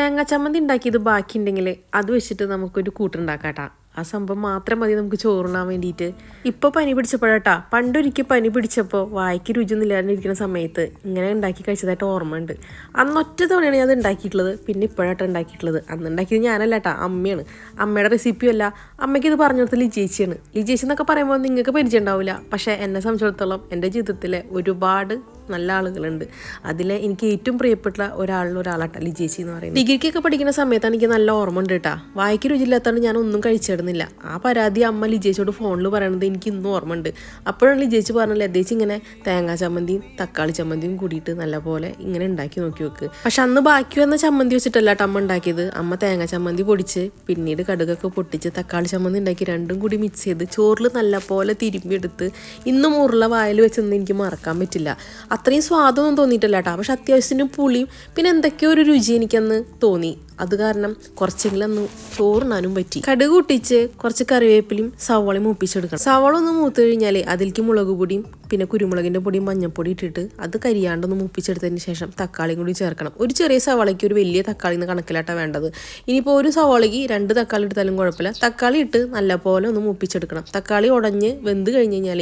തേങ്ങാ ചമ്മന്തി ഉണ്ടാക്കിയത് ബാക്കിയുണ്ടെങ്കിൽ അത് വെച്ചിട്ട് നമുക്കൊരു കൂട്ടുണ്ടാക്കാട്ടാ. ആ സംഭവം മാത്രം മതി നമുക്ക് ചോറുണ്ണാൻ വേണ്ടിയിട്ട്. ഇപ്പോൾ പനി പിടിച്ചപ്പോഴാട്ടാ. പണ്ടൊരിക്കൽ പനി പിടിച്ചപ്പോൾ വായിക്ക് രുചിയൊന്നുമില്ലാണ്ടിരിക്കുന്ന സമയത്ത് ഇങ്ങനെ ഉണ്ടാക്കി കഴിച്ചതായിട്ട് ഓർമ്മയുണ്ട്. അന്ന് ഒറ്റ തവണയാണ് ഞാൻ അത് ഉണ്ടാക്കിയിട്ടുള്ളത്. പിന്നെ ഇപ്പോഴാട്ടോ ഉണ്ടാക്കിയിട്ടുള്ളത്. അന്ന് ഉണ്ടാക്കിയത് ഞാനല്ല കേട്ടാ അമ്മയാണ്. അമ്മയുടെ റെസിപ്പിയും അല്ല അമ്മയ്ക്ക് ഇത് പറഞ്ഞു കൊടുത്തത് ലിജേച്ചിയാണ്. ലിജേച്ചി എന്നൊക്കെ പറയുമ്പോൾ നിങ്ങൾക്ക് പരിചയം ഉണ്ടാവില്ല. പക്ഷേ എന്നെ സംബന്ധിച്ചിടത്തോളം എന്റെ ജീവിതത്തിലെ ഒരുപാട് നല്ല ആളുകളുണ്ട്. അതിൽ എനിക്ക് ഏറ്റവും പ്രിയപ്പെട്ട ഒരാളിൽ ഒരാളാട്ട ലിജേച്ചി എന്ന് പറയുന്നത്. ഡിഗ്രിക്കൊക്കെ പഠിക്കുന്ന സമയത്താണ് എനിക്ക് നല്ല ഓർമ്മ ഉണ്ട് കേട്ടാ വായിക്ക് രുചിയില്ലാത്തതുകൊണ്ട് ഞാൻ ഒന്നും കഴിച്ചിടുന്നില്ല. ആ പരാതി അമ്മ ലിജേച്ചിയോട് ഫോണിൽ പറയണത് എനിക്ക് ഇന്നും ഓർമ്മ ഉണ്ട്. അപ്പോഴാണ് ലിജേച്ചി പറഞ്ഞത് ലതേച്ചി ഇങ്ങനെ തേങ്ങാ ചമ്മന്തിയും തക്കാളി ചമ്മന്തിയും കൂടിയിട്ട് നല്ലപോലെ ഇങ്ങനെ ഉണ്ടാക്കി നോക്കി വെക്ക്. പക്ഷെ അന്ന് ബാക്കി വന്ന ചമ്മന്തി വെച്ചിട്ടല്ല കേട്ടോ അമ്മ ഉണ്ടാക്കിയത്. അമ്മ തേങ്ങാ ചമ്മന്തി പൊടിച്ച് പിന്നീട് കടുകൊക്കെ പൊട്ടിച്ച് തക്കാളി ചമ്മന്തി ഉണ്ടാക്കി രണ്ടും കൂടി മിക്സ് ചെയ്ത് ചോറിൽ നല്ലപോലെ തിരുമ്പിയെടുത്ത് ഇന്നും ഉരുള വായിൽ വെച്ചൊന്നും എനിക്ക് മറക്കാൻ പറ്റില്ല. അത്രയും സ്വാദൊന്നും തോന്നിയിട്ടില്ല കേട്ടോ. പക്ഷെ അത്യാവശ്യത്തിന് പുളിയും പിന്നെ എന്തൊക്കെയോ ഒരു രുചി എനിക്കന്ന് തോന്നി. അത് കാരണം കുറച്ചെങ്കിലും ഒന്ന് ചോറിനാനും പറ്റി. കടുക് കൂട്ടിച്ച് കുറച്ച് കറിവേപ്പിലയും സവാളയും മൂപ്പിച്ചെടുക്കണം. സവാള ഒന്ന് മൂത്ത് കഴിഞ്ഞാൽ അതിലേക്ക് മുളക് പൊടിയും പിന്നെ കുരുമുളകിന്റെ പൊടിയും മഞ്ഞൾപ്പൊടി ഇട്ടിട്ട് അത് കരിയാണ്ടൊന്ന് മൂപ്പിച്ചെടുത്തതിന് ശേഷം തക്കാളിയും കൂടി ചേർക്കണം. ഒരു ചെറിയ സവാളയ്ക്ക് ഒരു വലിയ തക്കാളി എന്ന് കണക്കിലാട്ടാണ് വേണ്ടത്. ഇനിയിപ്പോൾ ഒരു സവാളയ്ക്ക് രണ്ട് തക്കാളി എടുത്താലും കുഴപ്പമില്ല. തക്കാളി ഇട്ട് നല്ലപോലെ ഒന്ന് മൂപ്പിച്ചെടുക്കണം. തക്കാളി ഉടഞ്ഞ് വെന്ത് കഴിഞ്ഞ് കഴിഞ്ഞാൽ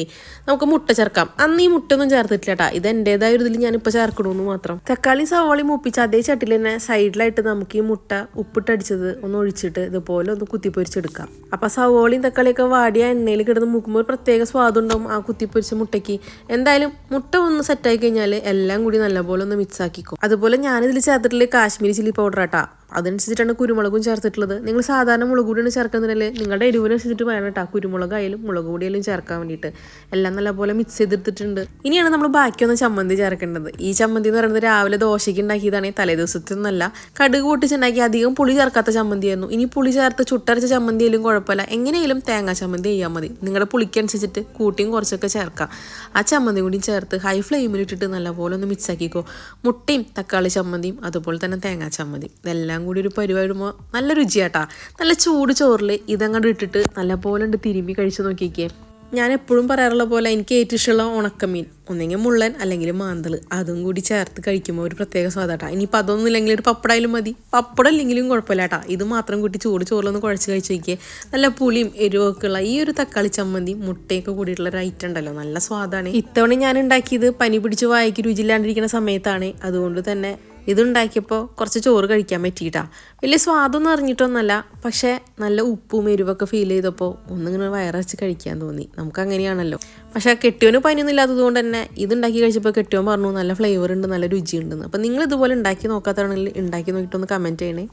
നമുക്ക് മുട്ട ചേർക്കാം. അന്ന് ഈ മുട്ട ഒന്നും ചേർത്തിട്ടില്ല കേട്ടാ ഇത് എന്റെതായ ഒരു ഇതിൽ ഞാനിപ്പോൾ ചേർക്കണമെന്ന് മാത്രം. തക്കാളി സവാളി മൂപ്പിച്ച് അതേ ചട്ടിൽ തന്നെ സൈഡിലായിട്ട് നമുക്ക് ഈ മുട്ട ഉപ്പിട്ടടിച്ചത് ഒന്ന് ഒഴിച്ചിട്ട് ഇതുപോലെ ഒന്ന് കുത്തിപ്പൊരിച്ചെടുക്കാം. അപ്പോൾ സവോളയും തക്കാളിയൊക്കെ വാടിയ എണ്ണയിൽ കിടന്ന് മുക്കുമ്പോൾ ഒരു പ്രത്യേക സ്വാദുണ്ടാവും ആ കുത്തിപ്പൊരിച്ച മുട്ടയ്ക്ക്. എന്തായാലും മുട്ട ഒന്ന് സെറ്റായി കഴിഞ്ഞാൽ എല്ലാം കൂടി നല്ലപോലെ ഒന്ന് മിക്സ് ആക്കിക്കും. അതുപോലെ ഞാനിതിൽ ചേർത്തിട്ടുള്ള കാശ്മീരി ചില്ലി പൗഡർ ആട്ടാ. അതനുസരിച്ചിട്ടാണ് കുരുമുളകും ചേർത്തിട്ടുള്ളത്. നിങ്ങൾ സാധാരണ മുളക് പൊടിയാണ് ചേർക്കുന്നില്ലേ നിങ്ങളുടെ എരിവിനനുസരിച്ചിട്ട് വേണം കേട്ടോ. കുരുമുളകായാലും മുളക് പൊടിയായാലും ചേർക്കാൻ വേണ്ടിയിട്ട്. എല്ലാം നല്ലപോലെ മിക്സ് ചെയ്തെടുത്തിട്ടുണ്ട്. ഇനിയാണ് നമ്മൾ ബാക്കിയൊന്ന് ചമ്മന്തി ചേർക്കേണ്ടത്. ഈ ചമ്മന്തി എന്ന് പറയുന്നത് രാവിലെ ദോശയ്ക്ക് ഉണ്ടാക്കിയതാണ് തലേ ദിവസത്തൊന്നല്ല കടുക് പൊട്ടിച്ചുണ്ടാക്കി അധികം പുളി ചേർക്കാത്ത ചമ്മന്തിയായിരുന്നു. ഇനി പുളി ചേർത്ത് ചുട്ടരച്ച ചമ്മന്തി ആയാലും കുഴപ്പമില്ല. എങ്ങനെയായാലും തേങ്ങാ ചമ്മന്തി ചെയ്യാൻ മതി. നിങ്ങളുടെ പുളിക്കനുസരിച്ചിട്ട് കൂട്ടിയും കുറച്ചൊക്കെ ചേർക്കാം. ആ ചമ്മന്തി കൂടി ചേർത്ത് ഹൈ ഫ്ലെയിമിൽ ഇട്ടിട്ട് നല്ലപോലെ ഒന്ന് മിക്സ് ആക്കിക്കോ. മുട്ടയും തക്കാളി ചമ്മന്തിയും അതുപോലെ തന്നെ തേങ്ങാ ചമ്മന്തി ഇതെല്ലാം കൂടി ഒരു പരിപാടിയുമ്പോൾ നല്ല രുചിയാട്ടാ. നല്ല ചൂട് ചോറിൽ ഇതങ്ങോട്ട് ഇട്ടിട്ട് നല്ലപോലെ ഉണ്ട് തിരുമ്പി കഴിച്ചു നോക്കിക്കേ. ഞാൻ എപ്പോഴും പറയാറുള്ള പോലെ എനിക്ക് ഏറ്റവും ഇഷ്ടമുള്ള ഉണക്കമീൻ ഒന്നെങ്കിൽ മുള്ളൻ അല്ലെങ്കിൽ മാന്തൾ അതും കൂടി ചേർത്ത് കഴിക്കുമ്പോൾ ഒരു പ്രത്യേക സ്വാദാട്ടാ. ഇനിയിപ്പോൾ അതൊന്നും ഇല്ലെങ്കിൽ ഒരു പപ്പടായാലും മതി. പപ്പടം ഇല്ലെങ്കിലും കുഴപ്പമില്ല കേട്ടാ ഇത് മാത്രം കൂട്ടി ചൂട് ചോറിലൊന്ന് കുഴച്ച് കഴിച്ച് നോക്കിയേ നല്ല പുളിയും എരിവൊക്കെ ഉള്ള ഈ ഒരു തക്കാളി ചമ്മന്തി മുട്ടയൊക്കെ കൂടിയിട്ടുള്ള ഒരു ഐറ്റം ഉണ്ടല്ലോ. നല്ല സ്വാദാണ്. ഇത്തവണ ഞാൻ ഉണ്ടാക്കിയത് പനി പിടിച്ച് വായിക്ക് രുചിയില്ലാണ്ടിരിക്കുന്ന സമയത്താണ്. അതുകൊണ്ട് തന്നെ ഇതുണ്ടാക്കിയപ്പോൾ കുറച്ച് ചോറ് കഴിക്കാൻ പറ്റിയിട്ടാ. വലിയ സ്വാദൊന്നും അറിഞ്ഞിട്ടൊന്നല്ല പക്ഷേ നല്ല ഉപ്പും എരിവൊക്കെ ഫീൽ ചെയ്തപ്പോൾ ഒന്നിങ്ങനെ വയറച്ച് കഴിക്കാൻ തോന്നി. നമുക്ക് അങ്ങനെയാണല്ലോ പക്ഷേ കെട്ടിയോന് പനിയൊന്നും ഇല്ലാത്തത് കൊണ്ട് തന്നെ ഇതുണ്ടാക്കി കഴിച്ചപ്പോൾ കെട്ടിയോൻ പറഞ്ഞു നല്ല ഫ്ലേവർ ഉണ്ട് നല്ല രുചിയുണ്ടെന്ന്. അപ്പോൾ നിങ്ങൾ ഇതുപോലെ ഉണ്ടാക്കി നോക്കാത്തതാണെങ്കിൽ ഉണ്ടാക്കി നോക്കിയിട്ടൊന്ന് കമന്റ് ചെയ്യണേ.